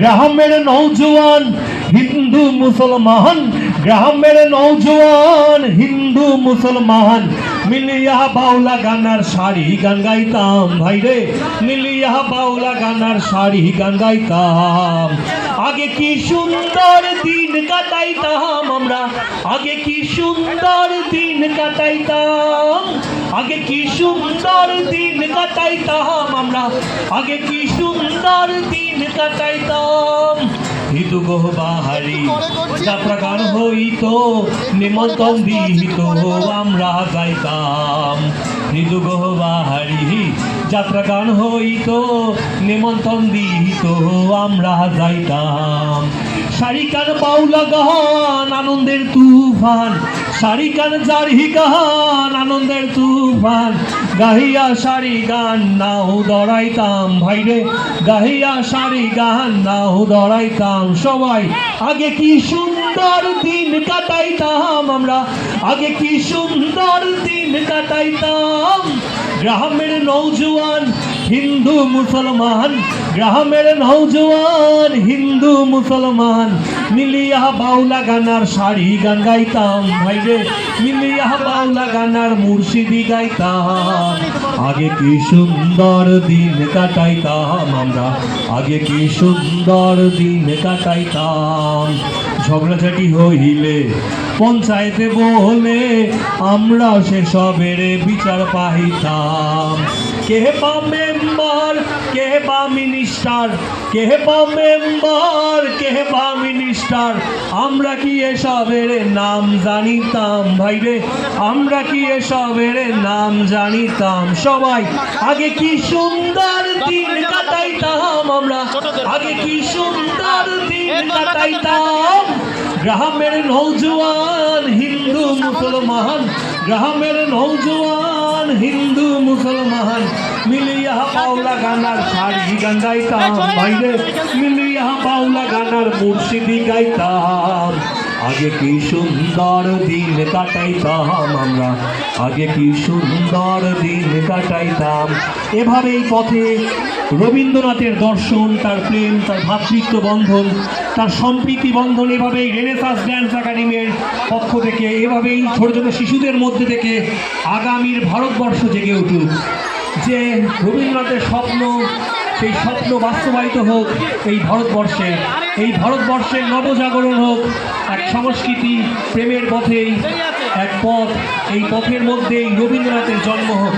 গ্রামের নৌজওয়ান হিন্দু মুসলমান। গ্রামের নৌজওয়ান হিন্দু মুসলমান। মিলিয়া বাউলা গানার শাড়ি গান গাইতাম ভাই রে মিলিয়া বাউলা গানার শাড়ি গান গাইতাম। আগে কি সুন্দর দিন কাটাইতাম আমরা, আগে কি সুন্দর দিন কাটাইতাম। আগে কি সুন্দর দিন কাটাইতাম আমরা? আগে কি সুন্দর দিন কাটাইতাম? হিদু গোহ বাহারি, যাত্রা গান হইতো, নিমন্ত্রণ দিহিত আমরা গাইতাম। হিদু গোহ বাহারি, যাত্রা গান হইতো, নিমন্ত্রণ দিহিত আমরা যাইতাম শাড়িকান বাউলা গান, আনন্দের তুফান শাড়িকান জারি গান আনন্দের তুফান। গাহিয়া শাড়ি গান, নাও দড়াইতাম ভাইরে, গাহিয়া শাড়ি গান, নাও দড়াইতাম সবাই, আগে কি সুন্দর দিন কাটাইতাম আমরা? আগে কি সুন্দর দিন কাটাইতাম? গ্রামের নৌজওয়ান হিন্দু, মুসলমান। গ্রামের নৌজওয়ান হিন্দু, মুসলমান। মিলিয়া বাউলা গানার শাড়ি গান গাইতাম, ভাইরে। মিলিয়া বাউলা গানার মুর্শিদি গাইতাম। আগে কি সুন্দর দিন কাটাইতাম আমরা? আগে কি সুন্দর দিন কাটাইতাম? ঝগড়াঝাটি হইলে পঞ্চায়েতে বলে আমরা সেসবের বিচার পাইতাম। কে বা মেম্বার কে বা মিনিস্টার কে বা মেম্বার কে বা মিনিস্টার আমরা কি এসবের নাম জানিতাম ভাইরে? আমরা কি এসবের নাম জানিতাম? সবাই, আগে কি সুন্দর দিন কাটাইতাম আমরা? আগে কি সুন্দর দিন কাটাইতাম? গ্রামের নৌজওয়ান হিন্দু মুসলমান, গ্রামের নৌজওয়ান হিন্দু মুসলমান। পাওলা গানার শাড়ি গান গাইতাম বাইরে মিলিয়া পাওলা গানার মুর্শিদি গাইতাম আগে কি সুন্দর দিন কাটাইতাম আমরা আগে কি সুন্দর দিন কাটাইতাম এভাবেই পথে রবীন্দ্রনাথের দর্শন তার প্রেম তার ভ্রাতৃত্ব বন্ধন তার সম্প্রীতি বন্ধন এভাবেই রেনেসাস ড্যান্স একাডেমির পক্ষ থেকে এভাবেই ছোট ছোট শিশুদের মধ্যে থেকে আগামীর ভারতবর্ষ জেগে উঠুক। যে রবীন্দ্রনাথের স্বপ্ন, সেই স্বপ্ন বাস্তবায়িত হোক এই ভারতবর্ষে। এই ভারতবর্ষের নবজাগরণ হোক, এক সংস্কৃতি প্রেমের পথেই, এক পথ, এই পথের মধ্যেই রবীন্দ্রনাথের জন্ম হোক।